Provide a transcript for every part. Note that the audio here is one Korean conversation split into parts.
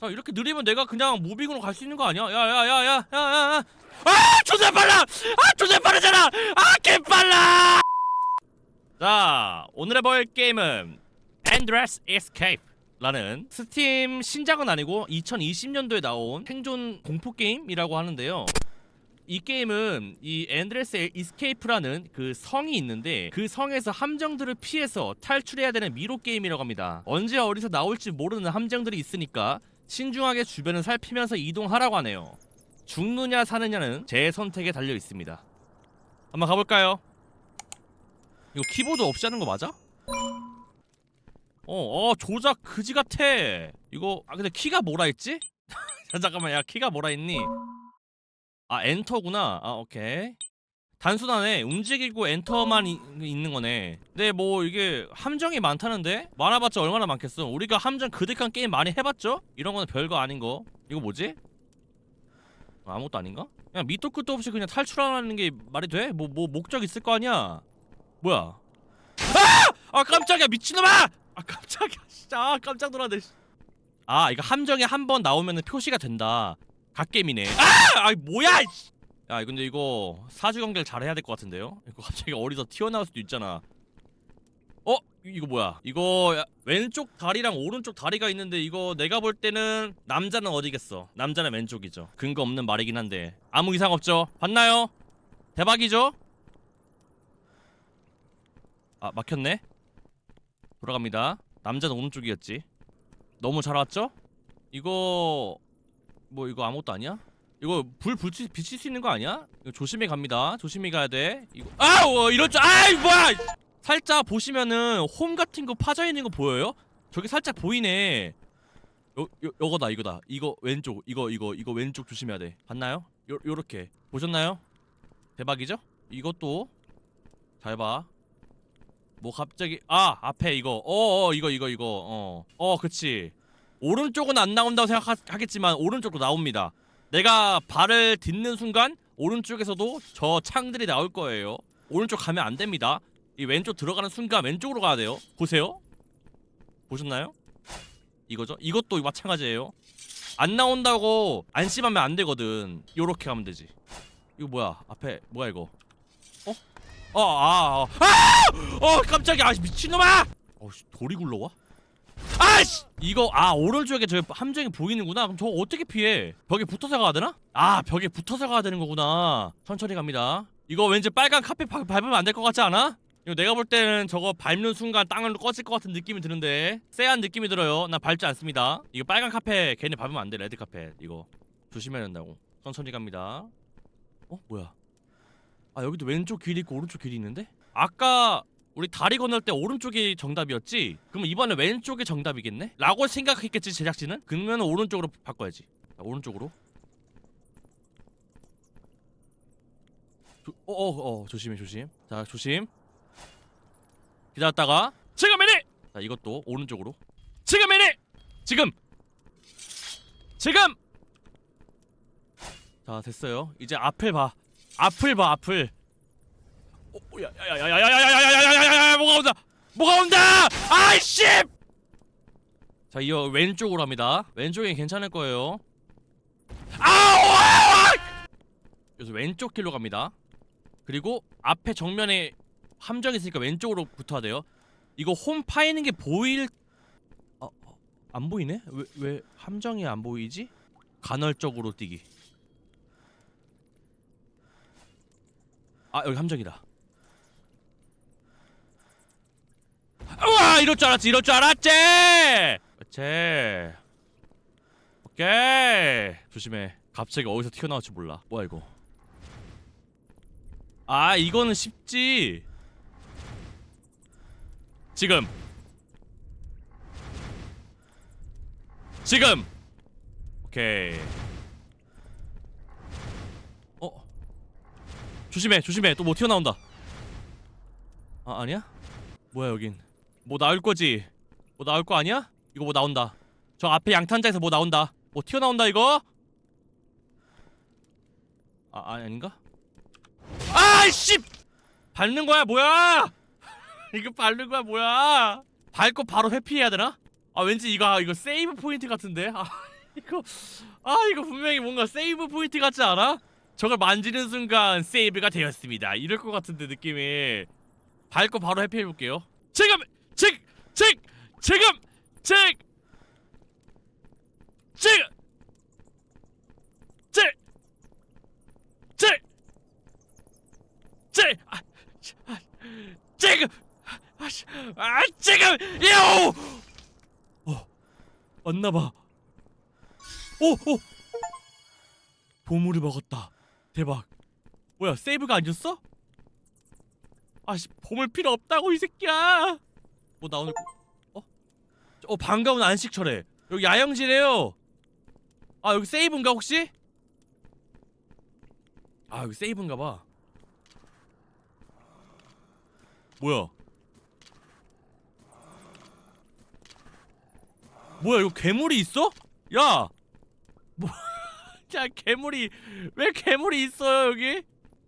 자 이렇게 느리면 내가 그냥 무빙으로 갈 수 있는 거 아니야? 야야야야야야 아 존나 빨라 아 존나 빠르잖아 아 개빨라 자 오늘 해볼 게임은 Endless Escape 라는 스팀 신작은 아니고 2020년도에 나온 생존 공포 게임이라고 하는데요. 이 게임은 이 엔드레스 이스케이프라는 그 성이 있는데 그 성에서 함정들을 피해서 탈출해야 되는 미로 게임이라고 합니다. 언제 어디서 나올지 모르는 함정들이 있으니까 신중하게 주변을 살피면서 이동하라고 하네요. 죽느냐 사느냐는 제 선택에 달려 있습니다. 한번 가볼까요? 이거 키보드 없이 하는 거 맞아? 어, 어 조작 그지 같아. 이거 아 근데 키가 뭐라 했지? 잠깐만 야 키가 뭐라 했니? 아 엔터구나. 아 오케이. 단순하네. 움직이고 엔터만 이, 있는 거네. 근데 뭐 이게 함정이 많다는데 많아봤자 얼마나 많겠어. 우리가 함정 그득한 게임 많이 해봤죠? 이런 거는 별거 아닌 거. 이거 뭐지? 아, 아무것도 아닌가? 그냥 밑도 끝도 없이 그냥 탈출하는 게 말이 돼? 뭐 뭐 목적 있을 거 아니야? 뭐야? 아! 아 깜짝이야 미친놈아! 아 깜짝이야 진짜 아, 깜짝 놀랐네. 씨. 아 이거 함정에 한 번 나오면 표시가 된다. 갓게임이네. 아! 아 뭐야? 야 근데 이거 사주 관계를 잘 해야 될 것 같은데요? 이거 갑자기 어디서 튀어나올 수도 있잖아. 어? 이- 이거 뭐야? 이거 야, 왼쪽 다리랑 오른쪽 다리가 있는데 이거 내가 볼 때는 남자는 어디겠어? 남자는 왼쪽이죠. 근거 없는 말이긴 한데 아무 이상 없죠? 봤나요? 대박이죠? 아 막혔네. 돌아갑니다. 남자는 오른쪽이었지. 너무 잘 왔죠? 이거 뭐 이거 아무것도 아니야? 이거 불 붙이 비칠 수 있는 거 아니야? 이거 조심히 갑니다. 조심히 가야 돼. 이거 아, 어, 이럴 줄 아이 뭐야! 살짝 보시면은 홈 같은 거 파져 있는 거 보여요? 저기 살짝 보이네. 요, 요 요거다 이거다. 이거 왼쪽 이거 이거 이거 왼쪽 조심해야 돼. 봤나요? 요 요렇게 보셨나요? 대박이죠? 이것도 잘 봐. 뭐 갑자기 아 앞에 이거 어 어 이거 이거 이거 어 어 그치 오른쪽은 안 나온다고 생각하겠지만 오른쪽도 나옵니다 내가 발을 딛는 순간 오른쪽에서도 저 창들이 나올 거예요 오른쪽 가면 안 됩니다 이 왼쪽 들어가는 순간 왼쪽으로 가야 돼요 보세요 보셨나요? 이거죠 이것도 마찬가지예요 안 나온다고 안심하면 안 되거든 요렇게 가면 되지 이거 뭐야 앞에 뭐야 이거 어? 어, 아, 아, 아! 어, 깜짝이야. 아, 미친놈아! 어, 씨, 돌이 굴러와? 아씨! 이거 아 오른쪽에 저 함정이 보이는구나. 그럼 저거 어떻게 피해? 벽에 붙어서 가야 되나? 아 벽에 붙어서 가야 되는 거구나. 천천히 갑니다. 이거 왠지 빨간 카페 밟- 밟으면 안 될 것 같지 않아? 이거 내가 볼 때는 저거 밟는 순간 땅을 꺼질 것 같은 느낌이 드는데 쎄한 느낌이 들어요. 나 밟지 않습니다. 이거 빨간 카페 괜히 밟으면 안 돼. 레드 카페 이거 조심해야 된다고. 천천히 갑니다. 어 뭐야? 아 여기도 왼쪽 길이 있고 오른쪽 길이 있는데? 아까 우리 다리 건널 때 오른쪽이 정답이었지? 그럼 이번에 왼쪽이 정답이겠네? 라고 생각했겠지 제작진은? 그러면 오른쪽으로 바꿔야지 자, 오른쪽으로 어어어 어, 조심해 조심 자 조심 기다렸다가 지금이니! 자 이것도 오른쪽으로 지금이니! 지금! 지금! 자 됐어요 이제 앞을 봐 앞을 봐 앞을 오, 야, 야, 야, 야, 야, 야, 야, 야, 야, 야, 야, 야, 야, 뭐가 온다! 뭐가 온다! 아이씨! 자, 이어 왼쪽으로 합니다. 왼쪽엔 괜찮을 거예요. 아우! 그래서 왼쪽 길로 갑니다. 그리고 앞에 정면에 함정 있으니까 왼쪽으로 붙어야 돼요. 이거 홈 파이는 게 보일 어, 어, 안 보이네? 왜 왜 함정이 안 보이지? 간헐적으로 뛰기. 아 여기 함정이다. 우와 이럴 줄 알았지 이럴 줄 알았지. 그렇지. 오케이 조심해. 갑자기 어디서 튀어나올지 몰라. 뭐야 이거? 아 이거는 쉽지. 지금. 지금. 오케이. 어. 조심해 조심해 또 뭐 튀어나온다 아 아니야? 뭐야 여긴 뭐 나올 거지 뭐 나올 거 아니야? 이거 뭐 나온다 저 앞에 양탄자에서 뭐 나온다 뭐 튀어나온다 이거 아 아니, 아닌가? 아이씨 밟는 거야 뭐야 이거 밟는 거야 뭐야 밟고 바로 회피해야 되나? 아 왠지 이거 이거 세이브 포인트 같은데 아 이거 아 이거 분명히 뭔가 세이브 포인트 같지 않아? 저걸 만지는 순간 세이브가 되었습니다. 이럴 것 같은데 느낌이 밟고 바로 해피해 볼게요. 지금 즉 지금. 즉 지금 아, 아, 지금 아, 아 지금 야오 어 왔나봐. 오오 어, 어. 보물을 먹었다. 대박. 뭐야 세이브가 아니었어? 아씨 보물 필요 없다고 이 새끼야. 뭐 나오는 거? 어? 어 반가운 안식처래. 여기 야영지래요. 아 여기 세이브인가 혹시? 아 여기 세이브인가 봐. 뭐야? 뭐야 이거 괴물이 있어? 야! 뭐? 야 괴물이 왜 괴물이 있어요 여기?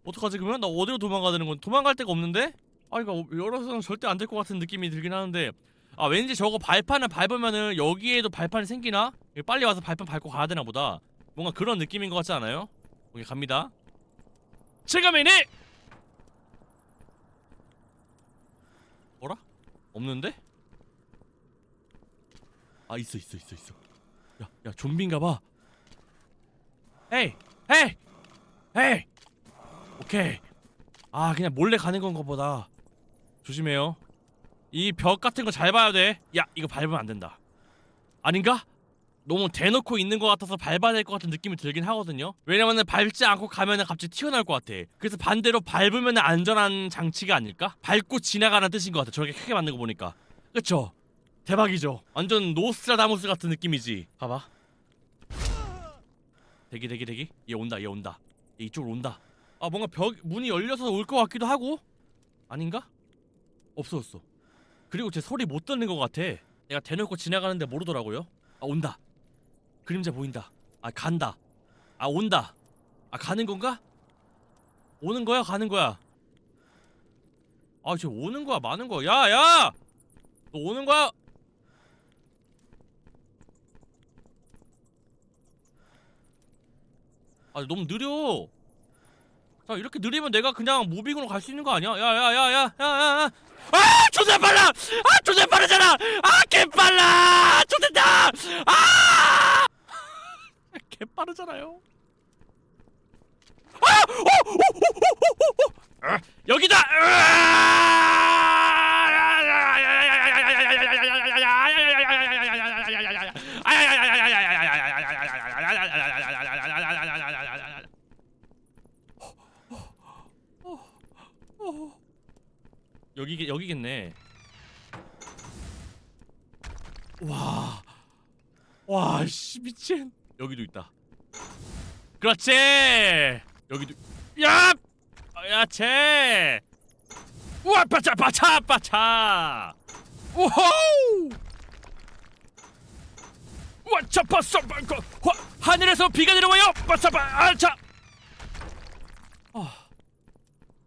어떡하지 그러면 나 어디로 도망가야 되는 건 도망갈 데가 없는데? 아 이거 열어서는 절대 안 될 것 같은 느낌이 들긴 하는데 아 왠지 저거 발판을 밟으면은 여기에도 발판이 생기나? 빨리 와서 발판 밟고 가야 되나 보다 뭔가 그런 느낌인 것 같지 않아요? 오케이 갑니다 지금이니! 뭐라? 없는데? 아 있어 있어 있어 있어 야 야 좀비인가봐 에이 에이 에이 오케이 아 그냥 몰래 가는 건가 보다 조심해요. 이 벽 같은 거 잘 봐야 돼 야 이거 밟으면 안 된다. 아닌가? 너무 대놓고 있는 것 같아서 밟아야 될 것 같은 느낌이 들긴 하거든요. 왜냐면은 밟지 않고 가면은 갑자기 튀어나올 것 같아. 그래서 반대로 밟으면 안전한 장치가 아닐까? 밟고 지나가는 뜻인 것 같아. 저렇게 크게 만든 거 보니까. 그쵸? 대박이죠? 완전 노스트라다무스 같은 느낌이지. 봐봐. 대기 대기 대기. 얘 온다 얘 온다. 얘 이쪽으로 온다. 아 뭔가 벽 문이 열려서 올 것 같기도 하고? 아닌가? 없어졌어. 그리고 제 소리 못 듣는 것 같아. 내가 대놓고 지나가는데 모르더라고요. 아 온다. 그림자 보인다. 아 간다. 아 온다. 아 가는 건가? 오는 거야 가는 거야? 아쟤 오는 거야 마는 거야? 야 야! 너 오는 거야? 아 너무 느려 자 이렇게 느리면 내가 그냥 무빙으로 갈 수 있는 거 아니야? 야야야야야야야 아 존나 빨라 아 존나 빠르잖아 아 개 빨라 존나 아 개 빠르잖아요 아! 오! 오! 오! 오! 오! 오! 아, 여기다 여기 여기겠네. 와, 와, 씨 미친. 여기도 있다. 그렇지. 여기도. 야, 야, 쟤. 우와, 빠차, 빠차, 빠차. 우호. 우와, 차파서 하늘에서 비가 내려와요. 빠차빠, 아차. 아,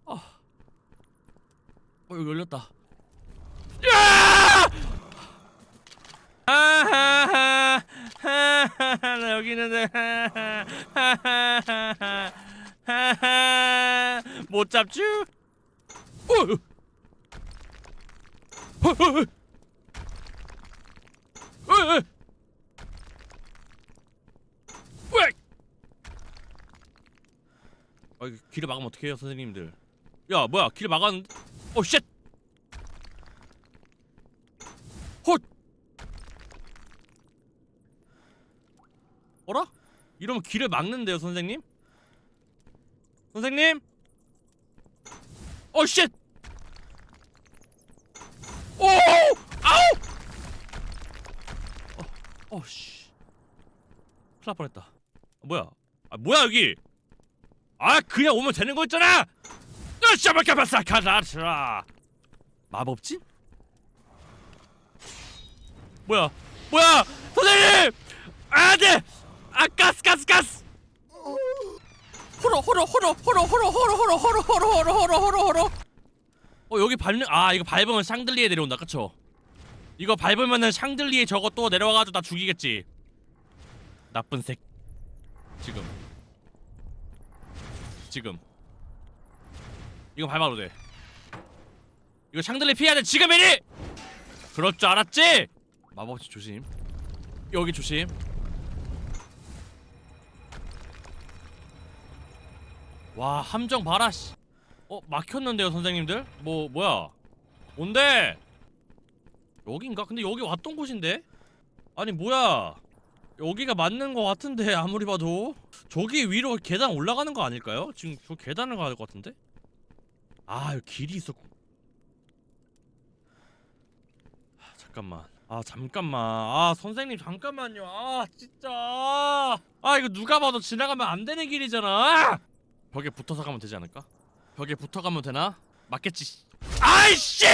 아. 어 여기 열렸다. 야! 하하하 여기 있는데 하하하 하하 못 잡쥬? 어! 어! 어! 어! 아 길을 막으면 어떡해요 선생님들 야 뭐야 길을 막았는데 오 쉣! 헛! 어라? 이러면 길을 막는데요 선생님? 선생님? 오 쉣! 오! 아우! 어, 어 씨. 큰일 날 뻔했다. 아, 뭐야? 아 뭐야 여기? 아 그냥 오면 되는 거 있잖아! 샤바카바사카라라 마법진? 뭐야? 뭐야? 선생님! 안돼! 아 가스 가스 가스! 호러 호러 호러 호러 호러 호러 호러 호러 호러 호러 호러 호러 호러 어 여기 밟는 아 이거 밟으면 샹들리에 내려온다 그쵸? 이거 밟으면은 샹들리에 저거 또 내려와가지고 나 죽이겠지 나쁜 새 지금 지금 이거 밟아도 돼. 이거 샹들리 피해야 돼. 지금이니 그럴 줄 알았지? 마법치 조심. 여기 조심. 와 함정 봐라 씨. 어 막혔는데요 선생님들? 뭐 뭐야? 뭔데? 여긴가? 근데 여기 왔던 곳인데? 아니 뭐야? 여기가 맞는 것 같은데 아무리 봐도. 저기 위로 계단 올라가는 거 아닐까요? 지금 저 계단을 가야 될 것 같은데? 아 길이 있었고. 아, 잠깐만. 아 잠깐만. 아 선생님 잠깐만요. 아 진짜. 아 이거 누가 봐도 지나가면 안 되는 길이잖아. 벽에 붙어서 가면 되지 않을까? 벽에 붙어 가면 되나? 맞겠지 아이씨